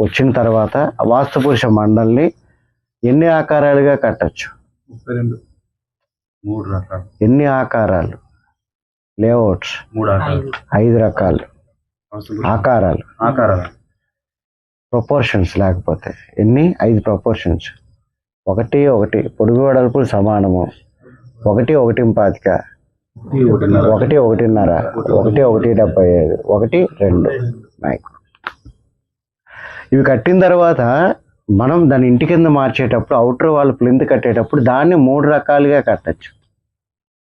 వచ్చిన తర్వాత వాస్తు పురుష మండల్ని ఎన్ని ఆకారాలుగా కట్టచ్చు? ఎన్ని ఆకారాలు? లేఅవుట్స్. ఐదు రకాలు. ఆకారాలు. ఆకారాలు. ప్రపోర్షన్స్ లేకపోతే ఎన్ని? ఐదు ప్రపోర్షన్స్. ఒకటి ఒకటి. పొడుగు వెడల్పులు సమానము. ఒకటి ఒకటి పాతిక. ఒకటి ఒకటిన్నర. ఒకటి ఒకటి డెబ్బై ఐదు. ఒకటి రెండు. నాయ్ ఇవి కట్టిన తర్వాత మనం దాని ఇంటి కింద మార్చేటప్పుడు అవుటర్ వాళ్ళు ప్లింత్ కట్టేటప్పుడు దాన్ని మూడు రకాలుగా కట్టచ్చు.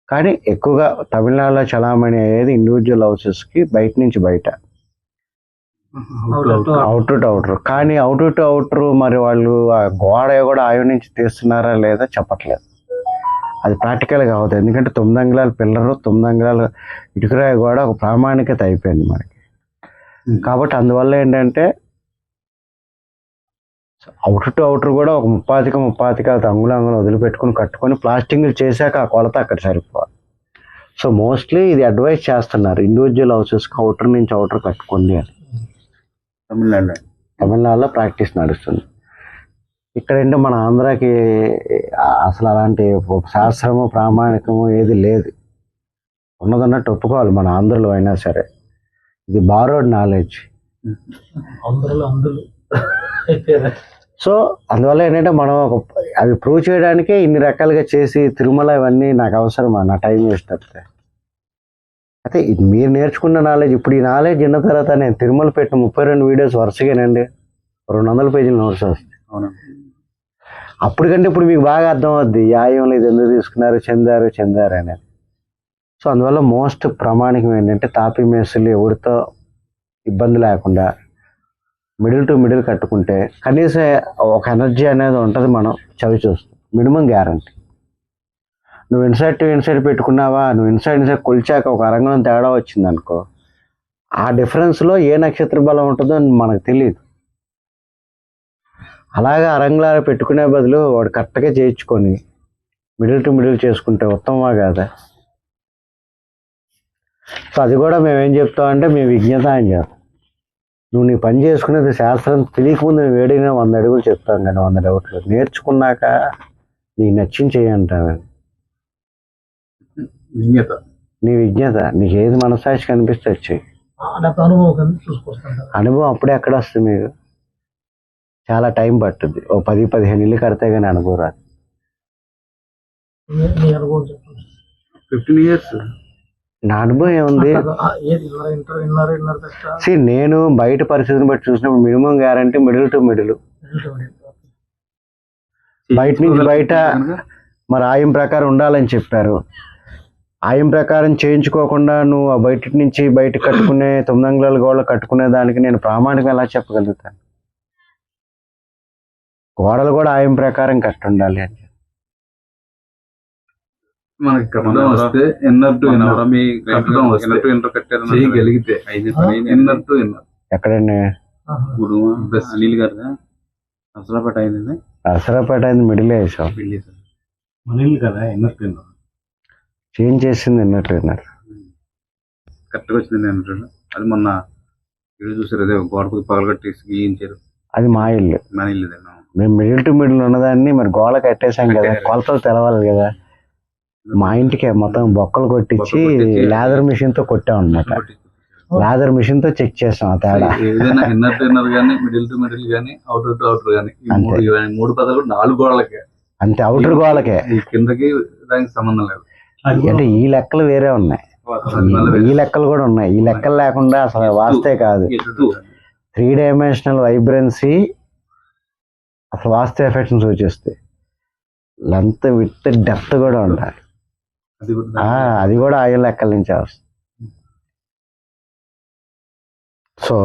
కానీ ఎక్కువగా తమిళనాడులో చలామణి అయ్యేది ఇండివిజువల్ హౌసెస్కి బయట నుంచి బయట. అవుటర్ టు అవుటర్ కానీ అవుటర్ టు అవుటర్ మరి వాళ్ళు ఆ గోడ కూడా ఆయు నుంచి తీస్తున్నారా లేదా చెప్పట్లేదు. అది ప్రాక్టికల్గా అవుతుంది. ఎందుకంటే తొమ్మిది అంగుళాల పిల్లరు తొమ్మిది అంగుళాల ఇటుకరాయి కూడా ఒక ప్రామాణికత అయిపోయింది మనకి. కాబట్టి అందువల్ల ఏంటంటే అవుటర్ టు అవుటర్ కూడా ఒక ముప్పాతిక ముప్పాతిక అంగుళం అంగుళం వదిలిపెట్టుకుని కట్టుకొని ప్లాస్టింగ్లు చేశాక ఆ కొలత అక్కడ సరిపోవాలి. సో మోస్ట్లీ ఇది అడ్వైస్ చేస్తున్నారు. ఇండివిజువల్ హౌసెస్కి అవుటర్ నుంచి అవుటర్ కట్టుకోండి అని. తమిళనాడులో. తమిళనాడులో ప్రాక్టీస్ నడుస్తుంది. ఇక్కడ ఏంటో మన ఆంధ్రాకి అసలు అలాంటి శాస్త్రము ప్రామాణికము ఏది లేదు. ఉన్నదన్నట్టు ఒప్పుకోవాలి మన ఆంధ్రలో అయినా సరే. ఇది బారోడ్ నాలెడ్జ్ అందరిలో అందరూ. సో అందువల్ల ఏంటంటే మనం ఒక అవి ప్రూవ్ చేయడానికే ఇన్ని రకాలుగా చేసి తిరుమల ఇవన్నీ నాకు అవసరమా నా టైం వేస్ట్ అయితే ఇది మీరు నేర్చుకున్న నాలెడ్జ్ ఇప్పుడు ఈ నాలెడ్జ్ విన్న తర్వాత నేను తిరుమల పెట్టిన ముప్పై రెండు వీడియోస్ వరుసగానండి. రెండు వందల పేజీల నోట్స్ వస్తాయి. అవునా? అప్పటికంటే ఇప్పుడు మీకు బాగా అర్థం అవుద్ది యాయంలో ఇది ఎందుకు తీసుకున్నారు చెందారు చెందారు అనేది. సో అందువల్ల మోస్ట్ ప్రామాణికం ఏంటంటే తాపి మేసులు ఎవరితో ఇబ్బంది లేకుండా మిడిల్ టు మిడిల్ కట్టుకుంటే కనీసం ఒక ఎనర్జీ అనేది ఉంటుంది మనం చవి చూస్తాం. Minimum guarantee. నువ్వు ఇన్సైడ్ టు ఇన్సైడ్ పెట్టుకున్నావా? నువ్వు ఇన్సైడ్ ఇన్సైడ్ కొలిచాక ఒక అరంగం తేడా వచ్చింది అనుకో ఆ డిఫరెన్స్లో ఏ నక్షత్ర బలం ఉంటుందో మనకు తెలియదు అలాగే అరంగులాలు పెట్టుకునే బదులు వాడు కరెక్ట్గా చేయించుకొని మిడిల్ టు మిడిల్ చేసుకుంటే ఉత్తమమా కాదా? సో అది కూడా మేము ఏం చెప్తామంటే మేము విజ్ఞత అని చేస్తాం నువ్వు నీ పని చేసుకునేది శాస్త్రం తెలియకముందు నువ్వు వేడిన వంద అడుగులు చెప్తాం కానీ వంద డౌట్లు. నేర్చుకున్నాక నీకు నచ్చింది చేయంటాను విజ్ఞత. నీ విజ్ఞత నీకు ఏది మనసాక్షి కనిపిస్తే నాకు అనుభవం అప్పుడే ఎక్కడ వస్తుంది మీకు? చాలా టైం పట్టుద్ది. ఓ పది పదిహేను ఇల్లు కడితే కానీ అనుభవం రాదు. Fifteen years. నా అనుభవం ఏముంది? See, నేను బయట పరిస్థితిని బట్టి చూసినప్పుడు minimum guarantee middle to middle. బయట నుంచి బయట మరి ఆయం ప్రకారం ఉండాలని చెప్పారు. ఆయం ప్రకారం చేయించుకోకుండా నువ్వు ఆ బయట నుంచి బయట కట్టుకునే తొమ్మిది అంగుళాల గోడలు కట్టుకునే దానికి నేను ప్రామాణికం ఎలా చెప్పగలుగుతాను? గోడలు కూడా ఆయం ప్రకారం కట్టి ఉండాలి అని మనకి కట్టడం వస్తే ఎన్నర్ టు ఎన్నర్ మీ కట్టడం టు ఎన్నర్ కట్టారు చేయగలిగితే ఎన్నర్ టు ఎన్నర్ ఎక్కడండి? అనిల్ గారు నసరాపేట అయింది అసరాపేట అయింది మిడిల్ వేసాం కదా ఎన్నర్ టు ఎన్నర్ చేంజ్ చేసింది అన్నట్టు విన్నారు కరెక్ట్గా వచ్చింది ఎన్నర్ అది మొన్న ఇల్లు చూసారు అదే గోడకు పగలు కట్టేసి గీయించారు. అది మా ఇల్లు. మన ఇల్లు? మేము మిడిల్ టు మిడిల్ ఉన్నదాన్ని మరి గోడ కట్టేశాం కదా కొలతలు తెలవాలి కదా. మా ఇంటికి మొత్తం బొక్కలు కొట్టించి లేదర్ మిషన్తో కొట్టాం అనమాట లేదర్ మిషన్తో చెక్ చేసాం ఆ తేడా. ఏదైనా ఇన్నర్ టు ఇన్నర్ గానీ మిడిల్ టు మిడిల్ గానీ అవుటర్ టు అవుటర్ గానీ. మూడు పదాలు నాలుగు గోడలకే. అంతే అవుటర్ గోడలకే. ఈ కిందకి దానికి సంబంధం లేదు. అంటే ఈ లెక్కలు వేరే ఉన్నాయి. ఈ- లెక్కలు కూడా ఉన్నాయి. ఈ లెక్కలు లేకుండా అసలు వాస్తే కాదు. త్రీ డైమెన్షనల్ వైబ్రెన్సీ అసలు వాస్తు ఎఫెక్ట్స్ సూచిస్తాయి లెంత్ విత్ డెప్త్ కూడా ఉండాలి. అది కూడా ఆయన లెక్కల నుంచి వస్తుంది. సో